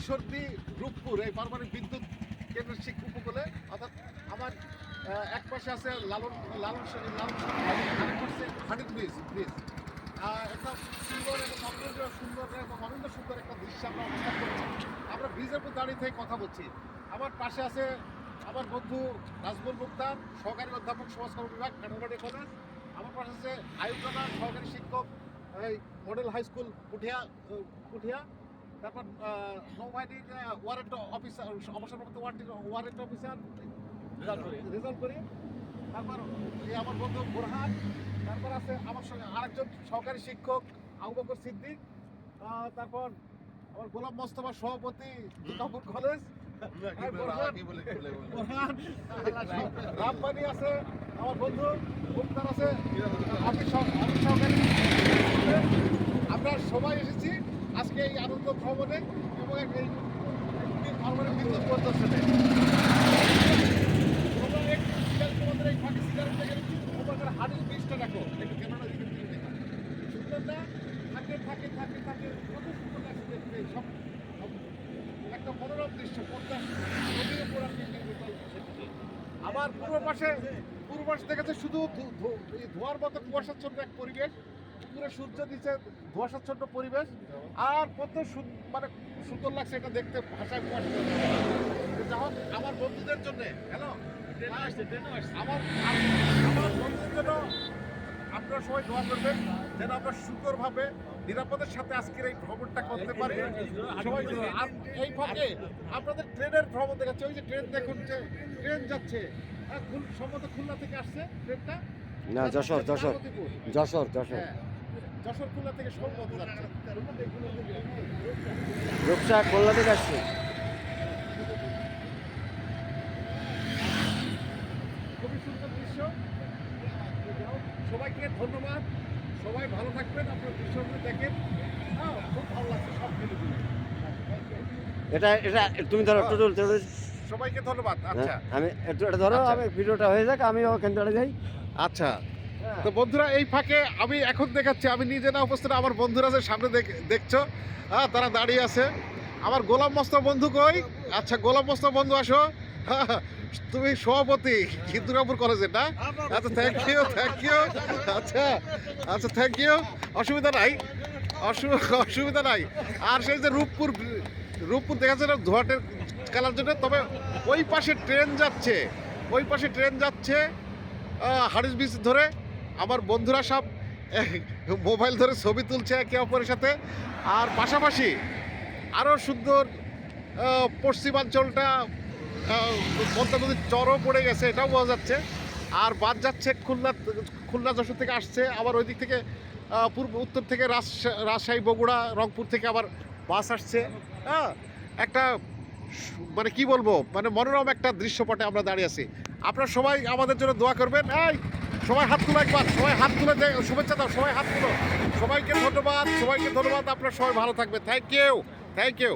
ঈশ্বরদী রূপপুর, এই পারমাণবিক বিদ্যুৎ কেন্দ্রের শিক্ষা উপকূলে, অর্থাৎ আমার এক পাশে আছে লালন লালন লালন পাশে ব্রিজ ব্রিজ। একটা সুন্দর এবং অপূর্ব সুন্দর এবং অনন্য সুন্দর একটা দৃশ্য আমরা অবস্থান করছি। আমরা ব্রিজের উপর দাঁড়িয়ে থেকে কথা বলছি। আমার পাশে আছে আমার বন্ধু নাজমুল মুক্তার, সহকারী অধ্যাপক সমাজকর্ম বিভাগ কাঠামাটি কলেজ। আমার পাশে আছে আয়ুব সহকারী শিক্ষক, এই model high school Puthia Puthia. তারপর নৌবাহিনীর ওয়ারেন্ট অফিসার অবসরপ্রাপ্ত ওয়ারেন্ট অফিসার রেজাল্ট করি। তারপর এই আমার বন্ধু বোরহান তারপর আছে আমার সঙ্গে আরেকজন সহকারী শিক্ষক আবু বকর সিদ্দিক তারপর আমার গোলাম মোস্তফা সভাপতি দুর্গাপুর কলেজ। রামপানি আছে আমার বন্ধু মুক্তার আছে। আমি আমি সহকারী আমরা সবাই এসেছি। আজকে এই আনন্দ ভ্রমণে এবং এই পারমাণবিক বিদ্যুৎ প্রদর্শনে। এই ফাঁকে সিগারেট থেকে, থাকে থাকে কত সুন্দর সব একটা মনোরম আবার পূর্ব পাশে পূর্ব পাশে দেখেছে শুধু ধোয়ার মতো কুয়াশাচ্ছন্ন এক পরিবেশ। পুরো সূর্য নিচে ধোয়াশাচ্ছন্ন পরিবেশ আর কত সু- মানে সুন্দর লাগছে এটা দেখতে ভাষায় প্রকাশ করা যাবে না। তো যা হোক আমার বন্ধুদের জন্য হ্যালো? আমার আমার বন্ধুদের জন্য আপনারা সবাই দোয়া করবেন যেন আমরা সুন্দরভাবে নিরাপদের সাথে আজকের এই ভ্রমণটা করতে পারি। সবাই আর এই ফাঁকে আপনাদের ট্রেনের ভ্রমণ দেখাচ্ছে ওই যে ট্রেন দেখুন যে ট্রেন যাচ্ছে। হ্যাঁ, খুল- সম্ভবত খুলনা থেকে আসছে ট্রেনটা। না যশোর যশোর যশোর যশোর। হ্যাঁ। যশোর খুলনা থেকে সম্ভবত যাচ্ছে। রূপসা খুলনা থেকে আসছে। খুবই সুন্দর দৃশ্য। সবাইকে ধন্যবাদ। সবাই ভালো থাকবেন আপনার দৃশ্যগুলো দেখেন। হ্যাঁ খুব ভালো লাগছে সব মিলে মিলে। এটা এটা তুমি ধরো টুটুল সবাইকে ধন্যবাদ। আচ্ছা। হ্যাঁ, আমি একটু এটা ধরো আচ্ছা। আমি ভিডিওটা হয়ে যাক আমি ওখান থেকে যাই। আচ্ছা। তো বন্ধুরা, এই ফাঁকে আমি এখন দেখাচ্ছি, আমি নিজে না উপস্থিত, আমার বন্ধুরা যে সামনে দেখ- দেখছ? হ্যাঁ তারা দাঁড়িয়ে আছে। আমার গোলাম মস্ত বন্ধু কই? আচ্ছা গোলাম মস্ত বন্ধু আসো। তুমি সভাপতি হিন্দুরাপুর কলেজের না? আচ্ছা থ্যাংক ইউ থ্যাংক ইউ আচ্ছা আচ্ছা থ্যাংক ইউ অসুবিধা নাই। অসু- অসুবিধা নাই। আর সেই যে রূপপুর রূপপুর দেখা যাচ্ছে ধোয়াটের খেলার জন্য, তবে ওই পাশে ট্রেন যাচ্ছে। ওই পাশে ট্রেন যাচ্ছে হারিস বিচ ধরে। আমার বন্ধুরা সব মোবাইল ধরে ছবি তুলছে একে অপরের সাথে। আর পাশাপাশি আরও সুন্দর পশ্চিমাঞ্চলটা পদ্মা নদীর চরও পড়ে গেছে, এটাও বোঝা যাচ্ছে। আর বাদ যাচ্ছে খুলনা খুলনা যশোর থেকে আসছে, আবার ওই দিক থেকে পূর্ব, উত্তর থেকে রাজশা- রাজশাহী, বগুড়া, রংপুর থেকে আবার বাস আসছে। হ্যাঁ একটা মানে কি বলব মানে মনোরম একটা দৃশ্যপটে আমরা দাঁড়িয়ে আছি। আপনারা সবাই আমাদের জন্য দোয়া করবেন। এই সবাই হাত তুলে একবার, সবাই হাত তুলে শুভেচ্ছা দাও, সবাই হাত তুলো। সবাইকে ধন্যবাদ সবাইকে ধন্যবাদ, আপনারা সবাই ভালো থাকবে থ্যাংক ইউ থ্যাংক ইউ